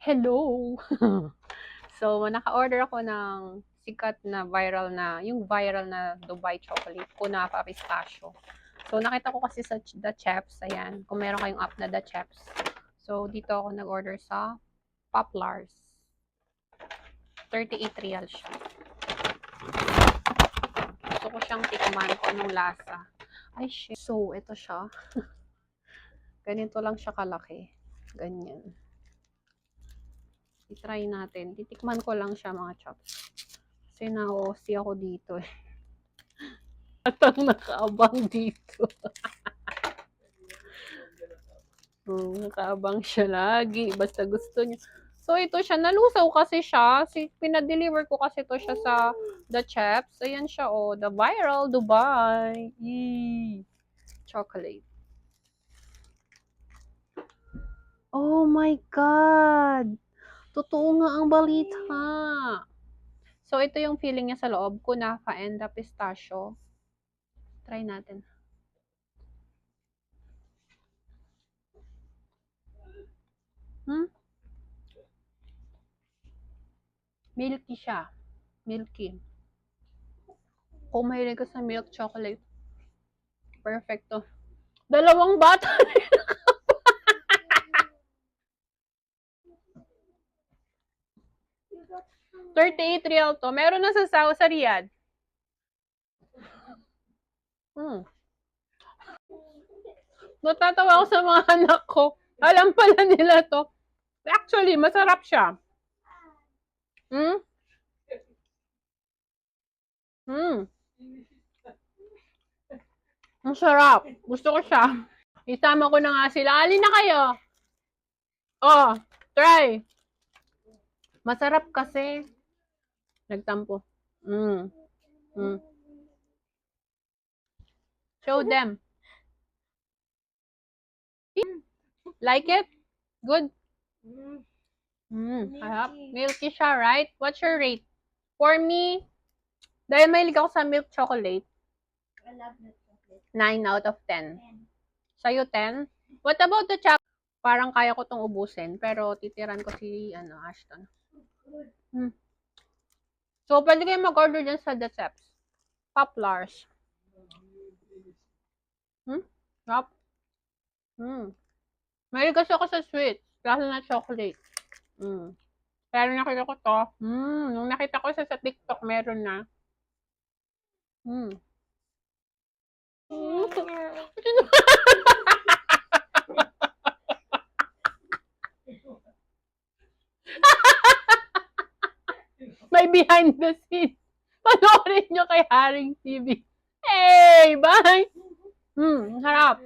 Hello! so, naka-order ako ng sikat na viral na, yung viral na Dubai chocolate, kunafa pistachio. So, nakita ko kasi sa The Cheps, ayan, kung meron kayong app na The Cheps. So, dito ako nag-order sa Poplars. 38 real siya. Gusto ko siyang tikman kung anong lasa. Ay, shit. So, ito siya. Ganito lang siya kalaki. Ganyan. I-try natin. Titikman ko lang siya mga chops. Kasi na-OC ako dito eh. At ang nakaabang dito. oh, nakaabang siya lagi. Basta gusto niya. So, ito siya. Nalusaw kasi siya. Si, pinadeliver ko kasi to siya sa The Chaps. Ayan siya, oh. The Viral Dubai. Yee. Chocolate. Oh my God! Totoo nga ang balita. So, ito yung feeling niya sa loob. Kunafa and the pistachio. Try natin. Hmm? Milky siya. Milky. Kung mahilig ka sa milk chocolate, perfecto. Dalawang bata 38 real to. Meron na sa Sao sa Riyadh. Hmm. Natatawa ako sa mga anak ko. Alam pala nila to. Actually, masarap siya. Hmm? Hmm. Ang sarap. Gusto ko siya. Isama ko na nga sila. Alin na kayo? Oh, try. Masarap kasi. Nagtampo. Mm. Mm. Show them. Like it? Good? Mm. Harap. Milky siya, right? What's your rate? For me, dahil mahilig ako sa milk chocolate, I love milk chocolate. 9 out of 10. And Sa'yo, 10? What about the chocolate? Parang kaya ko tong ubusin, pero titiran ko si, ano, Ashton. Hmm. So, pwede kayo mag-order dyan sa The Ceps. Poplars. Hmm? Yup. Hmm. Mahilig kasi ako sa sweet. Lalo na chocolate. Hmm. Pero nakita ko to. Hmm. Nung nakita ko sa, sa TikTok, meron na. Hmm. May behind the scenes. Panoorin nyo kay Haring TV. Hey! Bye! Hmm, harap.